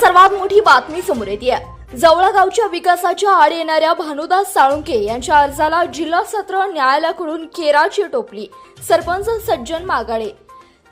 सर्वात मोठी बातमी समोर येते. जवळा जवळगावच्या विकासाच्या आड येणाऱ्या भानुदास साळुंके यांच्या अर्जाला जिल्हा सत्र न्यायालयाकडून केराची टोपली. सरपंच सज्जन मागाडे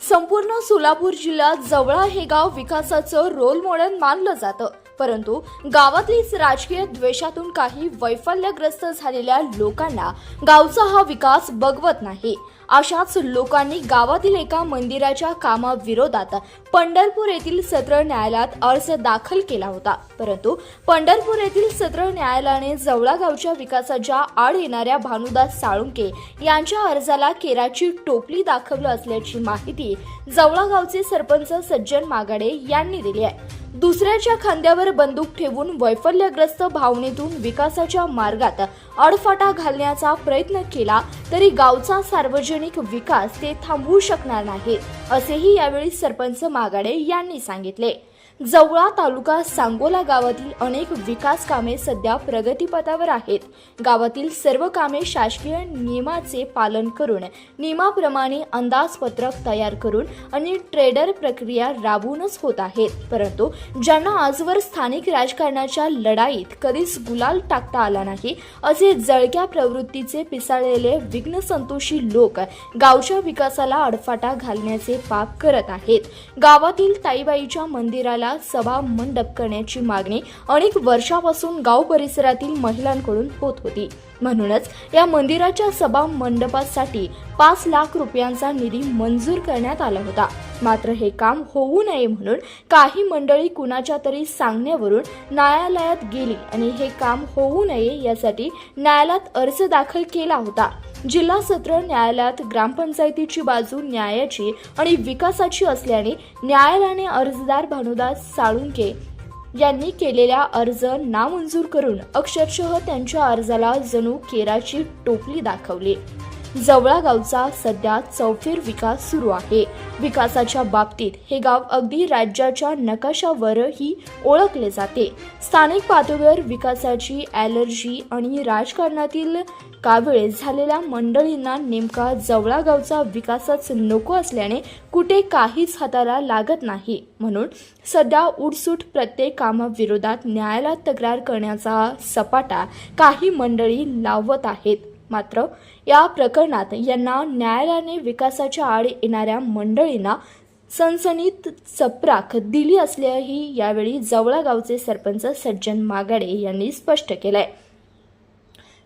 संपूर्ण सोलापूर जिल्ह्यात जवळा हे गाव विकासाचं रोल मॉडेल मानलं जातं. परंतु गावातलीच राजकीय द्वेषातून काही वैफल्यग्रस्त झालेल्या लोकांना गावचा हा विकास बघवत नाही. अशाच लोकांनी गावातील एका मंदिराच्या कामाविरोधात पंढरपूर येथील सत्र न्यायालयात अर्ज दाखल केला होता. परंतु पंढरपूर येथील सत्र न्यायालयाने जवळा गावच्या विकासाच्या आड येणाऱ्या भानुदास साळुंके यांच्या अर्जाला केराची टोपली दाखवलं असल्याची माहिती जवळा गावचे सरपंच सज्जन मागाडे यांनी दिली आहे. दुसऱ्याच्या खांद्यावर बंदूक ठेवून वैफल्यग्रस्त भावनेतून विकासाच्या मार्गात अडफाटा घालण्याचा प्रयत्न केला तरी गावचा सार्वजनिक विकास ते थांबवू शकणार नाहीत असेही यावेळी सरपंच मागाडे यांनी सांगितले. जवळा तालुका सांगोला गावातील अनेक विकास कामे सध्या प्रगतीपथावर आहेत. गावातील सर्व कामे शासकीय नियमाचे पालन करून नियमाप्रमाणे अंदाजपत्रक तयार करून आणि ट्रेडर प्रक्रिया राबवूनच होत आहेत. परंतु ज्यांना आजवर स्थानिक राजकारणाच्या लढाईत कधीच गुलाल टाकता आला नाही असे जळक्या प्रवृत्तीचे पिसाळलेले विघ्न संतोषी लोक गावच्या विकासाला अडफाटा घालण्याचे पाप करत आहेत. गावातील ताईबाईच्या मंदिराला सभा मंडप करण्याची मागणी अनेक वर्षापासून गाव परिसरातील महिलांकडून होत होती. म्हणूनच या मंदिराच्या सभा मंडपासाठी पाच लाख रुपयांचा निधी मंजूर करण्यात आला होता. मात्र हे काम होऊ नये म्हणून काही मंडळी कुणाच्या तरी सांगण्यावरून न्यायालयात गेली आणि हे काम होऊ नये यासाठी न्यायालयात अर्ज दाखल केला होता. जिल्हा सत्र न्यायालयात ग्रामपंचायतीची बाजू न्यायाची आणि विकासाची असल्याने न्यायालयाने अर्जदार भानुदास साळुंके यांनी केलेला अर्ज नामंजूर करून अक्षरशः त्यांच्या अर्जाला जणू केराची टोपली दाखवली. जवळा गावचा सध्या चौफेर विकास सुरू आहे. विकासाच्या बाबतीत हे गाव अगदी राज्याच्या नकाशावरही ओळखले जाते. स्थानिक पातळीवर विकासाची ॲलर्जी आणि राजकारणातील कावीळ झालेल्या मंडळींना नेमका जवळा गावचा विकासच नको असल्याने कुठे काहीच हाताला लागत नाही. म्हणून सध्या उडसूट प्रत्येक कामाविरोधात न्यायालयात तक्रार करण्याचा सपाटा काही मंडळी लावत आहेत. मात्र या प्रकरणात यांना न्यायालयाने विकासाच्या आड येणाऱ्या मंडळींना सनसनीत चपराक दिली असल्याही यावेळी जवळा गावचे सरपंच सज्जन मागाडे यांनी स्पष्ट केलंय.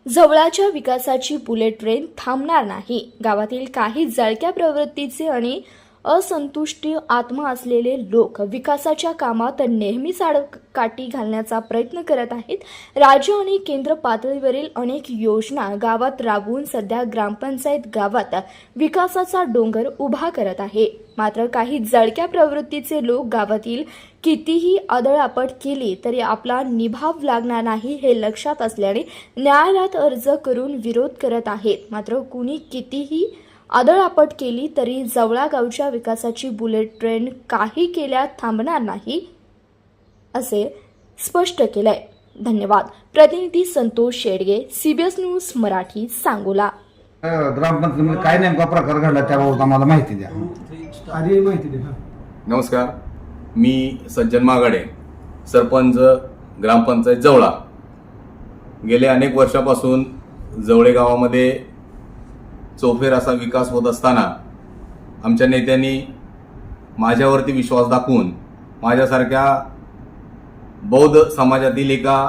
जवळाच्या विकासाची बुलेट ट्रेन थांबणार नाही. गावातील काही जळक्या प्रवृत्तीचे आणि असंतुष्टी आत्मा असलेले लोक विकासाच्या कामात नेहमीच आडकाठी घालण्याचा प्रयत्न करत आहेत. राज्य आणि केंद्र पातळीवरील अनेक योजना गावात राबवून सध्या ग्रामपंचायत गावात विकासाचा डोंगर उभा करत आहे. मात्र काही जळक्या प्रवृत्तीचे लोक गावातील कितीही आदळआपट केली तरी आपला निभाव लागणार नाही हे लक्षात असल्याने न्यायालयात अर्ज करून विरोध करत आहेत. मात्र कुणी कितीही आदळआपट केली तरी जवळा गावच्या विकासाची बुलेट ट्रेन काही केल्या थांबणार नाही असे स्पष्ट केलंय. धन्यवाद. प्रतिनिधी संतोष शेडगे सीबीएस न्यूज मराठी सांगोला. ग्रामपंचायतीमध्ये काय नेमका प्रकार घडला त्याबाबत आम्हाला माहिती द्या. आधी माहिती दे नमस्कार. मी सज्जन मागाडे सरपंच ग्रामपंचायत जवळा. गेले अनेक वर्षापासून जवळे गावामध्ये चौफेर असा विकास होत असताना आमच्या नेत्यांनी माझ्यावरती विश्वास दाखवून माझ्यासारख्या बौद्ध समाजातील एका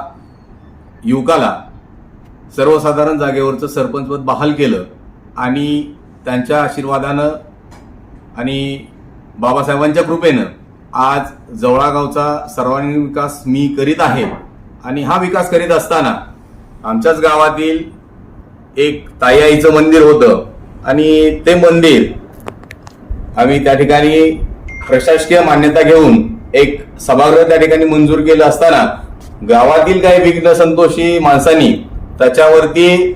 युवकाला सर्वसाधारण जागेवरचं सरपंचपद बहाल केलं आणि त्यांच्या आशीर्वादानं आणि बाबासाहेबांच्या कृपेनं आज जवळागावचा सर्वांगीण विकास मी करीत आहे आणि हा विकास करीत असताना आमच्याच गावातील एक ताई आईचं मंदिर होतं. आणि ते मंदिर आम्ही त्या ठिकाणी प्रशासकीय मान्यता घेऊन एक सभागृह त्या ठिकाणी मंजूर केलं असताना गावातील काही विघ्न संतोषी माणसांनी त्याच्यावरती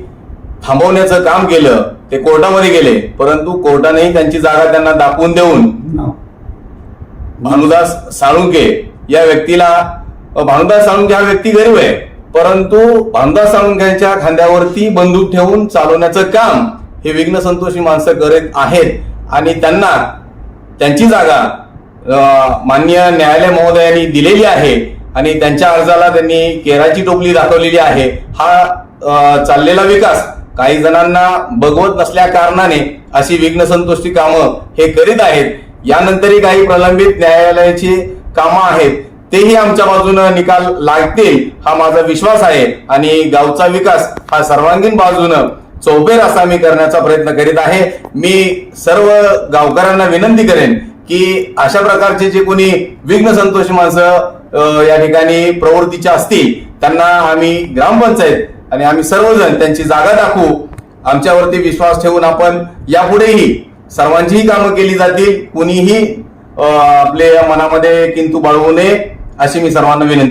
थांबवण्याचं काम केलं ते कोर्टामध्ये गेले. परंतु कोर्टानेही त्यांची जागा त्यांना दाखवून देऊन भानुदास साळुंके या व्यक्तीला भानुदास साळुंके हा व्यक्ती गरीब आहे. परंतु भानुदास साळुंक्यांच्या खांद्यावरती बंदूक ठेवून चालवण्याचं काम हे विघ्न संतोषी माणसं करत आहेत. आणि त्यांना त्यांची जागा मान्य न्यायालय महोदयांनी दिलेली आहे. आणि त्यांच्या अर्जाला त्यांनी केराची टोपली दाखवलेली आहे. हा चाललेला विकास काही जणांना बघवत नसल्या कारणाने अशी विघ्न संतुष्टी कामं हे करीत आहेत. यानंतरही काही प्रलंबित न्यायालयाची कामं आहेत. तेही आमच्या बाजूनं निकाल लागतील हा माझा विश्वास आहे. आणि गावचा विकास हा सर्वांगीण बाजूनं चौबेर असा मी करण्याचा प्रयत्न करीत आहे. मी सर्व गावकऱ्यांना विनंती करेन की अशा प्रकारचे जे कोणी विघ्न संतोषी माणसं या ठिकाणी प्रवृत्तीचे असतील त्यांना आम्ही ग्रामपंचायत आणि आम्ही सर्वजण त्यांची जागा दाखवू. आमच्यावरती विश्वास ठेवून आपण यापुढेही सर्वांचीही कामं केली जातील. कुणीही आपले आपल्या मनामध्ये किंतु बाळवू नये अशी मी सर्वांना विनंती